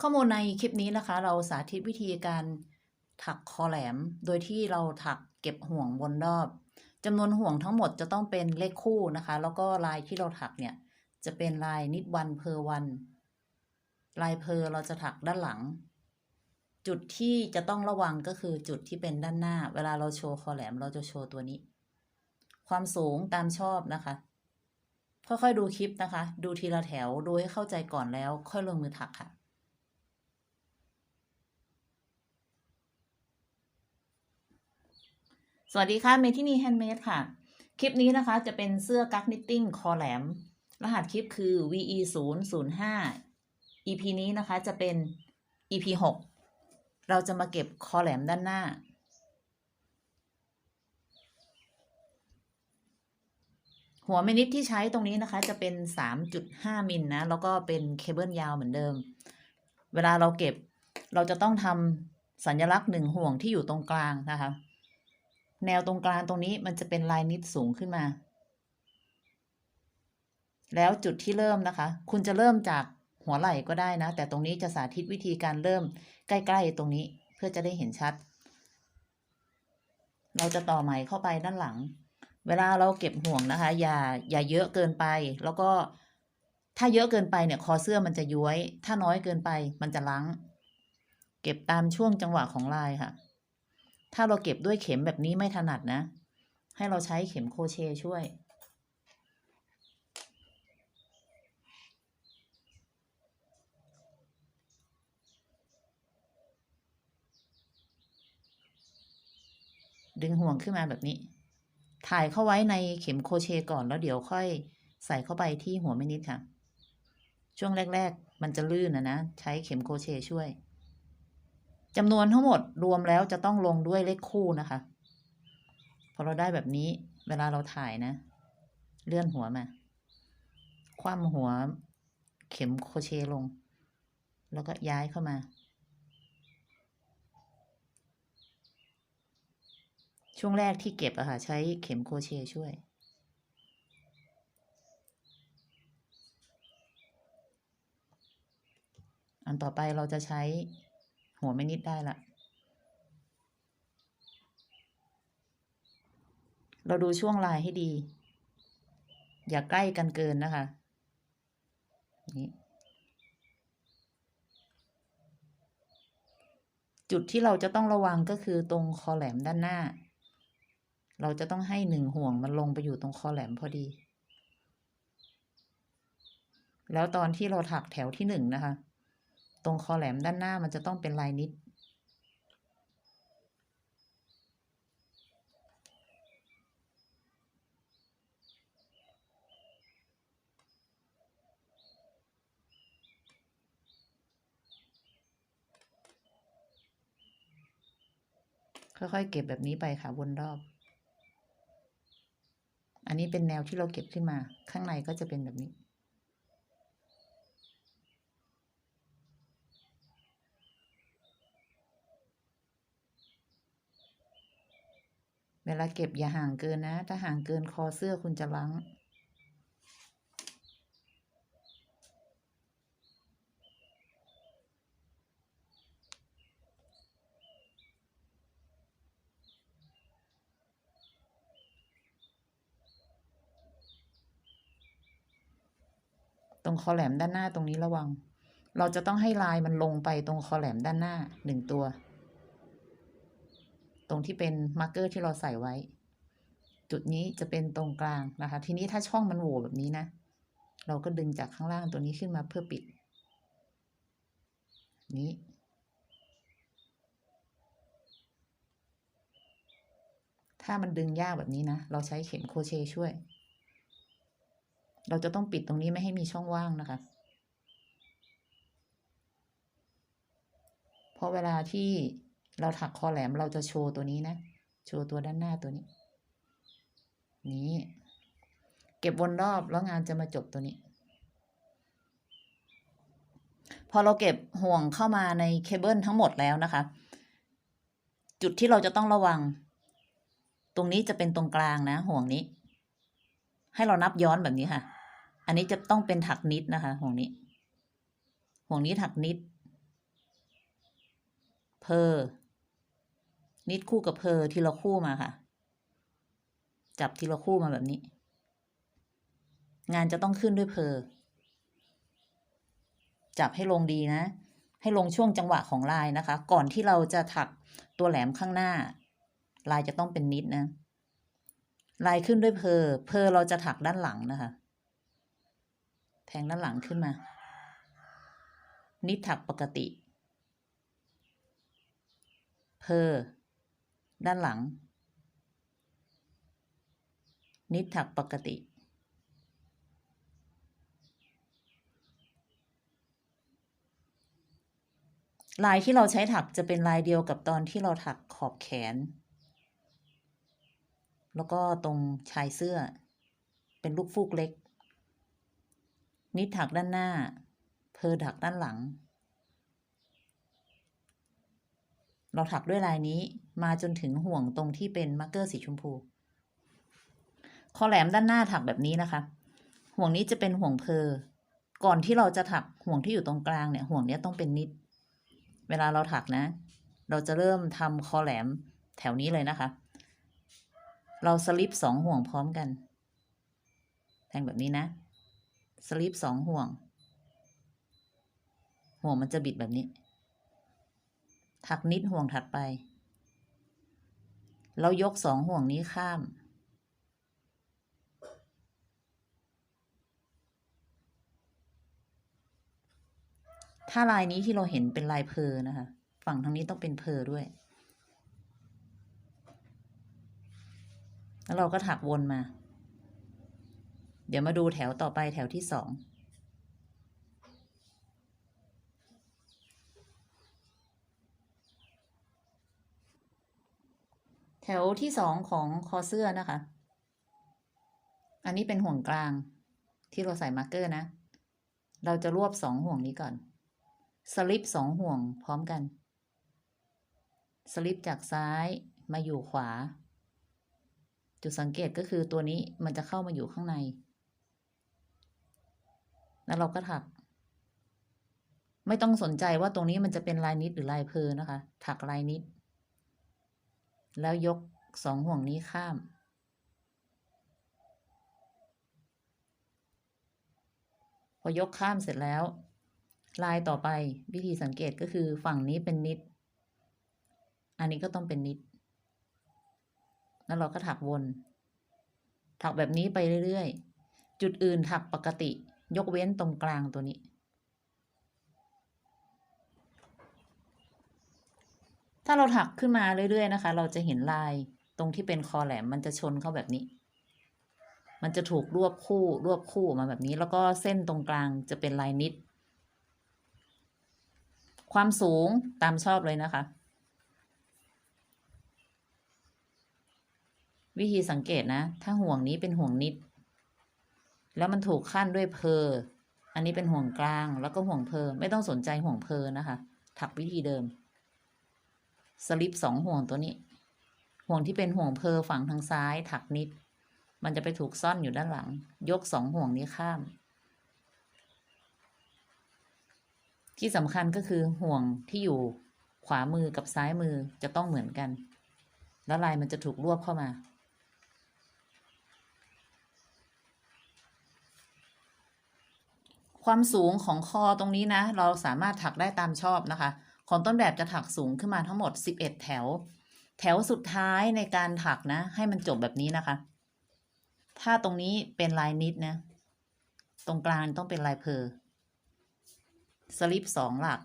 ข้อมูลในคลิปนี้นะคะ เราสาธิตวิธีการถักคอแหลม โดยที่เราถักเก็บห่วงบนรอบจำนวนห่วงทั้งหมดจะต้องเป็นเลขคู่นะคะ แล้วก็ลายที่เราถักเนี่ยจะเป็นลายนิดวันเพอวัน ลายเพอเราจะถักด้านหลัง จุดที่จะต้องระวังก็คือจุดที่เป็นด้านหน้า เวลาเราโชว์คอแหลมเราจะโชว์ตัวนี้ ความสูงตามชอบนะคะ ค่อยๆดูคลิปนะคะ ดูทีละแถวดูให้เข้าใจก่อนแล้ว ค่อยลงมือถักค่ะ สวัสดีค่ะเมทินีแฮนด์เมดค่ะ คลิปนี้นะคะจะเป็นเสื้อกั๊กนิตติ้งคอแหลม รหัสคลิปคือ VE 0 0 5 EP นี้นะคะจะเป็น EP 6 เราจะมาเก็บคอแหลมด้านหน้า หัวเมนิดที่ใช้ตรงนี้นะคะจะเป็น 3.5 มิลนะ แล้วก็เป็นเคเบิลยาวเหมือนเดิม เวลาเราเก็บเราจะต้องทำสัญลักษณ์หนึ่งห่วงที่อยู่ตรงกลางนะคะ แนวตรงกลางตรงนี้มันจะเป็นลายนิดสูงขึ้นมา แล้วจุดที่เริ่มนะคะ คุณจะเริ่มจากหัวไหล่ก็ได้นะ แต่ตรงนี้จะสาธิตวิธีการเริ่มใกล้ๆตรงนี้เพื่อจะได้เห็นชัด เราจะต่อไหมเข้าไปด้านหลัง เวลาเราเก็บห่วงนะคะ อย่าอย่าเยอะเกินไป แล้วก็ถ้าเยอะเกินไปเนี่ยคอเสื้อมันจะย้วย ถ้าน้อยเกินไปมันจะล้าง เก็บตามช่วงจังหวะของลายค่ะ ถ้าเราเก็บด้วยเข็มแบบนี้ไม่ถนัดนะ ให้เราใช้เข็มโคเชช่วย ดึงห่วงขึ้นมาแบบนี้ ถ่ายเข้าไว้ในเข็มโคเชก่อนแล้วเดี๋ยวค่อยใส่เข้าไปที่หัวไม่นิดค่ะ ช่วงแรก ๆ มันจะลื่นนะนะ ใช้เข็มโคเชช่วย จำนวนทั้งหมดรวมแล้วจะต้องลงด้วยเลขคู่นะคะ พอเราได้แบบนี้เวลาเราถ่ายนะ เลื่อนหัวมา คว่ำหัวเข็มโคเชลง แล้วก็ย้ายเข้ามา ช่วงแรกที่เก็บอะค่ะ ใช้เข็มโคเชช่วยอันต่อไปเราจะใช้ หัวไม่นิดได้ละเราดูช่วงลายให้ดี อย่าใกล้กันเกินนะคะนี่จุดที่เราจะต้องระวังก็คือตรงคอแหลมด้านหน้า เราจะต้องให้หนึ่งห่วงมันลงไปอยู่ตรงคอแหลมพอดี แล้วตอนที่เราถักแถวที่หนึ่งนะคะ ตรงคอแหลมด้านหน้ามันจะต้องเป็นลายนิด ค่อยๆ เก็บแบบนี้ไปค่ะวนรอบ อันนี้เป็นแนวที่เราเก็บขึ้นมา ข้างในก็จะเป็นแบบนี้ เวลาเก็บอย่าห่างเกินนะ ถ้าห่างเกินคอเสื้อคุณจะล้างตรงคอแหลมด้านหน้าตรงนี้ระวัง เราจะต้องให้ลายมันลงไปตรงคอแหลมด้านหน้าหนึ่งตัว ตรงที่เป็นมาร์กเกอร์ที่เราใส่ไว้ จุดนี้จะเป็นตรงกลางนะคะ ทีนี้ถ้าช่องมันโหว่แบบนี้นะ เราก็ดึงจากข้างล่างตัวนี้ขึ้นมาเพื่อปิด นี้ ถ้ามันดึงยากแบบนี้นะ เราใช้เข็มโคเชช่วย เราจะต้องปิดตรงนี้ไม่ให้มีช่องว่างนะคะเพราะเวลาที่ เราถักคอแหลมเราจะโชว์ตัวนี้นะ โชว์ตัวด้านหน้าตัวนี้ นี้ เก็บวนรอบแล้วงานจะมาจบตัวนี้ พอเราเก็บห่วงเข้ามาในเคเบิลทั้งหมดแล้วนะคะ จุดที่เราจะต้องระวัง ตรงนี้จะเป็นตรงกลางนะ ห่วงนี้ ให้เรานับย้อนแบบนี้ค่ะ อันนี้จะต้องเป็นถักนิดนะคะ ห่วงนี้ ห่วงนี้ถักนิดเพอ นิดคู่กับเพอทีละคู่มาค่ะ จับทีละคู่มาแบบนี้ งานจะต้องขึ้นด้วยเพอจับให้ลงดีนะ ให้ลงช่วงจังหวะของลายนะคะ ก่อนที่เราจะถักตัวแหลมข้างหน้า ลายจะต้องเป็นนิดนะ ลายขึ้นด้วยเพอเพอเราจะถักด้านหลังนะคะ แทงด้านหลังขึ้นมา นิดถักปกติ เพอ ด้านหลัง นิดถักปกติ ลายที่เราใช้ถักจะเป็นลายเดียวกับตอนที่เราถักขอบแขน แล้วก็ตรงชายเสื้อ เป็นลูกฟูกเล็ก นิดถักด้านหน้า เพอถักด้านหลัง เราถักด้วยลายนี้ มาจนถึงห่วงตรงที่เป็นมาร์กเกอร์สีชมพูคอแหลมด้านหน้าถักแบบนี้นะคะ ห่วงนี้จะเป็นห่วงเพอก่อนที่เราจะถักห่วงที่อยู่ตรงกลางเนี่ย ห่วงนี้ต้องเป็นนิด เวลาเราถักนะ เราจะเริ่มทำคอแหลมแถวนี้เลยนะคะ เราสลิปสองห่วงพร้อมกัน แทงแบบนี้นะ สลิปสองห่วง ห่วงมันจะบิดแบบนี้ ถักนิดห่วงถัดไป เรายกสองห่วงนี้ข้าม ถ้าลายนี้ที่เราเห็นเป็นลายเพอนะคะ ฝั่งทางนี้ต้องเป็นเพอด้วย แล้วเราก็ถักวนมา เดี๋ยวมาดูแถวต่อไปแถวที่สอง แถวที่สองของคอเสื้อนะคะ อันนี้เป็นห่วงกลางที่เราใส่มาร์กเกอร์นะ เราจะรวบสองห่วงนี้ก่อน สลิปสองห่วงพร้อมกัน สลิปจากซ้ายมาอยู่ขวา จุดสังเกตก็คือตัวนี้มันจะเข้ามาอยู่ข้างใน แล้วเราก็ถัก ไม่ต้องสนใจว่าตรงนี้มันจะเป็นลายนิดหรือลายเพอนะคะ ถักลายนิด แล้วยกสองห่วงนี้ข้าม พอยกข้ามเสร็จแล้ว ลายต่อไปวิธีสังเกตก็คือฝั่งนี้เป็นนิด อันนี้ก็ต้องเป็นนิด แล้วเราก็ถักวน ถักแบบนี้ไปเรื่อยๆ จุดอื่นถักปกติ ยกเว้นตรงกลางตัวนี้ ถ้าเราถักขึ้นมาเรื่อยๆนะคะ เราจะเห็นลายตรงที่เป็นคอแหลมมันจะชนเข้าแบบนี้ มันจะถูกรวบคู่รวบคู่มาแบบนี้ แล้วก็เส้นตรงกลางจะเป็นลายนิด ความสูงตามชอบเลยนะคะ วิธีสังเกตนะ ถ้าห่วงนี้เป็นห่วงนิด แล้วมันถูกขั้นด้วยเพออันนี้เป็นห่วงกลางแล้วก็ห่วงเพอไม่ต้องสนใจห่วงเพอนะคะ ถักวิธีเดิม สลิปสองห่วงตัวนี้ ห่วงที่เป็นห่วงเพอฝั่งทางซ้ายถักนิด มันจะไปถูกซ่อนอยู่ด้านหลัง ยกสองห่วงนี้ข้าม ที่สำคัญก็คือห่วงที่อยู่ขวามือกับซ้ายมือจะต้องเหมือนกัน แล้วลายมันจะถูกรวบเข้ามาความสูงของคอตรงนี้นะ เราสามารถถักได้ตามชอบนะคะ ของต้นแบบจะถักสูงขึ้นมาทั้งหมด 11 แถว แถวสุดท้ายในการถักนะ ให้มันจบแบบนี้นะคะ ถ้าตรงนี้เป็นลายนิดนะ ตรงกลางต้องเป็นลายเพอสลิปสองหลัก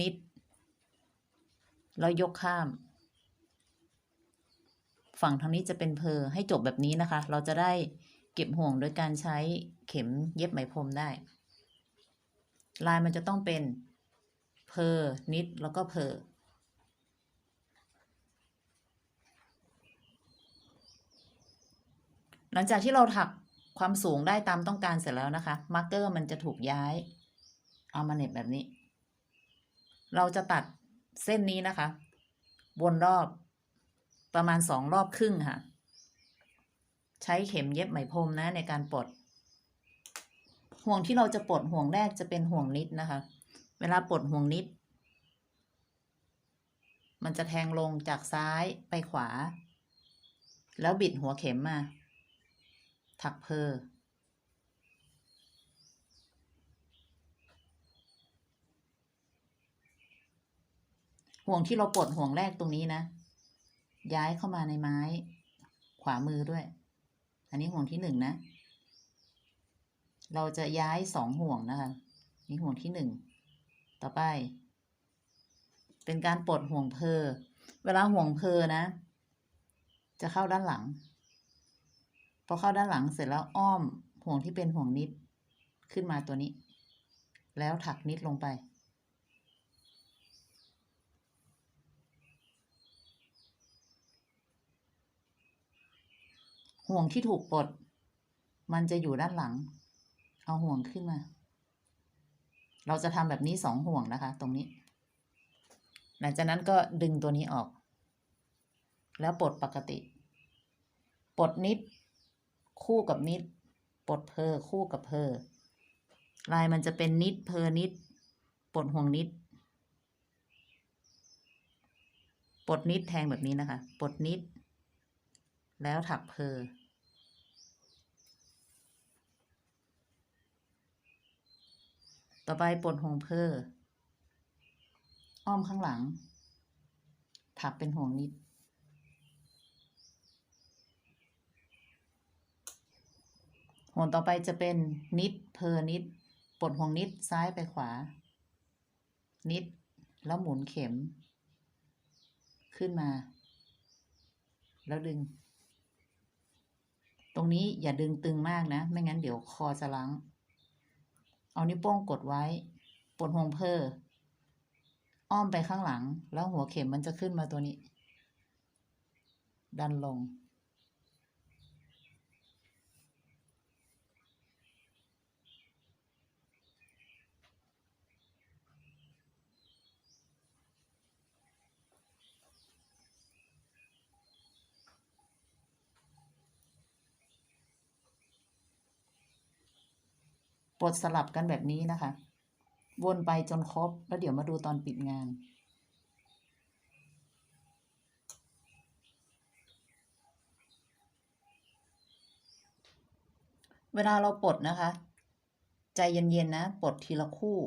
นิด แล้วยกข้าม ฝั่งทางนี้จะเป็นเพอให้จบแบบนี้นะคะ เราจะได้เก็บห่วงโดยการใช้เข็มเย็บไหมพรมได้ ลายมันจะต้องเป็น เพอนิดแล้วก็เพอหลังจากที่เราถักความสูงได้ตามต้องการเสร็จแล้วนะคะมาร์กเกอร์มันจะถูกย้าย เอามาเหน็บแบบนี้ เราจะตัดเส้นนี้นะคะ วนรอบประมาณสองรอบครึ่งค่ะ ใช้เข็มเย็บไหมพรมนะในการปลดห่วงที่เราจะปลดห่วงแรกจะเป็นห่วงนิดนะคะ เวลาปลดห่วงนิด มันจะแทงลงจากซ้ายไปขวา แล้วบิดหัวเข็มมา ถักเพอห่วงที่เราปลดห่วงแรกตรงนี้นะ ย้ายเข้ามาในไม้ ขวามือด้วย อันนี้ห่วงที่หนึ่งนะ เราจะย้ายสองห่วงนะคะ นี่ห่วงที่หนึ่ง ต่อไป เป็นการปลดห่วงเพอเวลาห่วงเพอนะ จะเข้าด้านหลัง พอเข้าด้านหลังเสร็จแล้วอ้อมห่วงที่เป็นห่วงนิดขึ้นมาตัวนี้ แล้วถักนิดลงไป ห่วงที่ถูกปลด มันจะอยู่ด้านหลัง เอาห่วงขึ้นมา เราจะทำแบบนี้สองห่วงนะคะ ตรงนี้ หลังจากนั้นก็ดึงตัวนี้ออก แล้วปลดปกติ ปลดนิด คู่กับนิด ปลดเพอคู่กับเพอลายมันจะเป็นนิดเพอนิด ปลดห่วงนิด ปลดนิดแทงแบบนี้นะคะ ปลดนิด แล้วถักเพอ ต่อไปปลดห่วงเพออ้อมข้างหลัง ถักเป็นห่วงนิด ห่วงต่อไปจะเป็นนิดเพอนิดปลดห่วงนิดซ้ายไปขวา นิดแล้วหมุนเข็ม ขึ้นมา แล้วดึง ตรงนี้อย่าดึงตึงมากนะ ไม่งั้นเดี๋ยวคอจะล้าง เอานิ้วโป้งกดไว้ ปลดห่วงเพออ้อมไปข้างหลัง แล้วหัวเข็มมันจะขึ้นมาตัวนี้ ดันลง ปลดสลับกันแบบนี้นะคะ วนไปจนครบ แล้วเดี๋ยวมาดูตอนปิดงานเวลาเราปลดนะคะ ใจเย็นๆนะปลดทีละคู่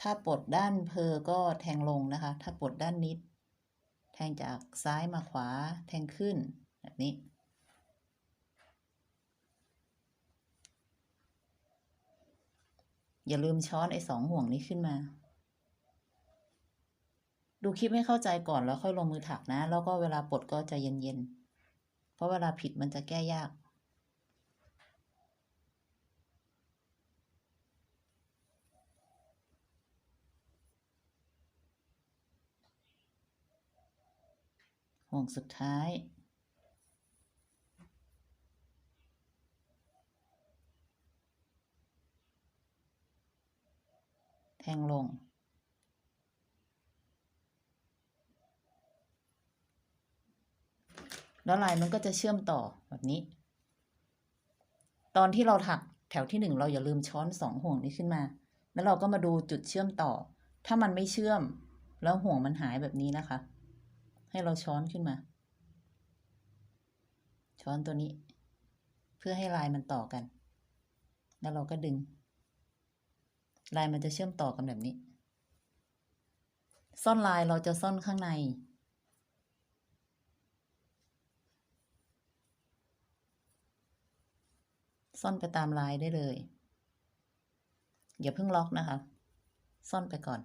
ถ้าปลดด้านเพอก็แทงลงนะคะ ถ้าปลดด้านนิด แทงจากซ้ายมาขวาแทงขึ้นแบบนี้ อย่าลืมช้อนไอ้สองห่วงนี้ขึ้นมา ดูคลิปให้เข้าใจก่อนแล้วค่อยลงมือถักนะ แล้วก็เวลาปลดก็ใจเย็นๆ เพราะเวลาผิดมันจะแก้ยาก ห่วงสุดท้าย แทงลง แล้วลายมันก็จะเชื่อมต่อแบบนี้ ตอนที่เราถักแถวที่หนึ่งเราอย่าลืมช้อนสองห่วงนี้ขึ้นมา แล้วเราก็มาดูจุดเชื่อมต่อ ถ้ามันไม่เชื่อม แล้วห่วงมันหายแบบนี้นะคะ ให้เราช้อนขึ้นมา ช้อนตัวนี้ เพื่อให้ลายมันต่อกัน แล้วเราก็ดึง ลายมันจะเชื่อมต่อกันแบบนี้ ซ่อนลายเราจะซ่อนข้างใน ซ่อนไปตามลายได้เลยอย่าเพิ่งล็อกนะคะ ซ่อนไปก่อน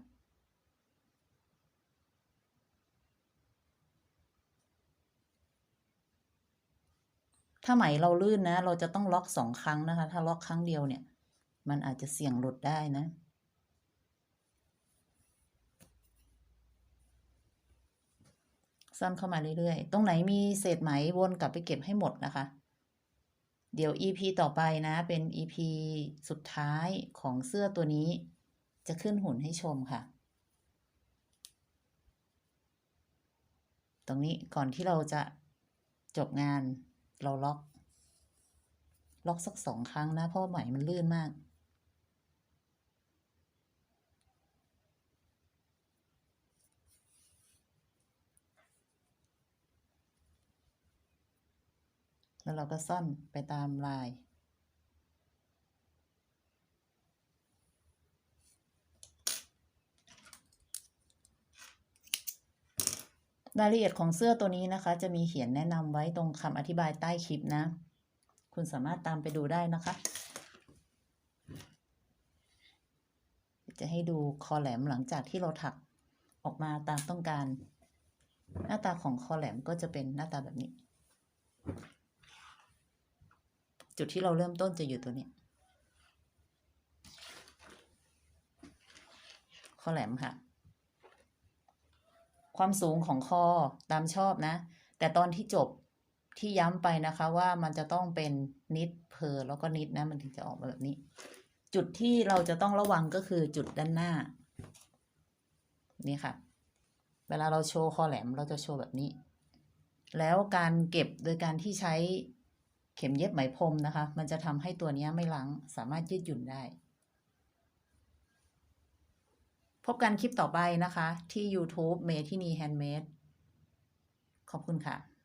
ถ้าไหมเราลื่นนะ เราจะต้องล็อกสองครั้งนะคะ ถ้าล็อกครั้งเดียวเนี่ย มันอาจจะเสี่ยงหลุดได้นะซ่อนเข้ามาเรื่อยๆ ตรงไหนมีเศษไหมวนกลับไปเก็บให้หมดนะคะ เดี๋ยว EP ต่อไปนะ เป็น EP สุดท้ายของเสื้อตัวนี้ จะขึ้นหุ่นให้ชมค่ะ ตรงนี้ก่อนที่เราจะจบงานเราล็อกล็อกสักสองครั้งนะ เพราะไหมมันลื่นมาก แล้วเราก็ซ่อนไปตามลาย รายละเอียดของเสื้อตัวนี้นะคะ จะมีเขียนแนะนำไว้ตรงคำอธิบายใต้คลิปนะ คุณสามารถตามไปดูได้นะคะ จะให้ดูคอแหลมหลังจากที่เราถักออกมาตามต้องการ หน้าตาของคอแหลมก็จะเป็นหน้าตาแบบนี้ จุดที่เราเริ่มต้นจะอยู่ตัวนี้ยคอแหลมค่ะ ความสูงของคอตามชอบนะ แต่ตอนที่จบที่ย้ำไปนะคะว่ามันจะต้องเป็นนิดเพอแล้วก็นิดนะ มันถึงจะออกมาแบบนี้ จุดที่เราจะต้องระวังก็คือจุดด้านหน้า นี่ค่ะ เวลาเราโชว์คอแหลมเราจะโชว์แบบนี้ แล้วการเก็บโดยการที่ใช้ เข็มเย็บไหมพรมนะคะ มันจะทำให้ตัวนี้ไม่ล้างสามารถยืดหยุ่นได้ พบกันคลิปต่อไปนะคะ ที่ YouTube เมทินีแฮนด์เมดขอบคุณค่ะ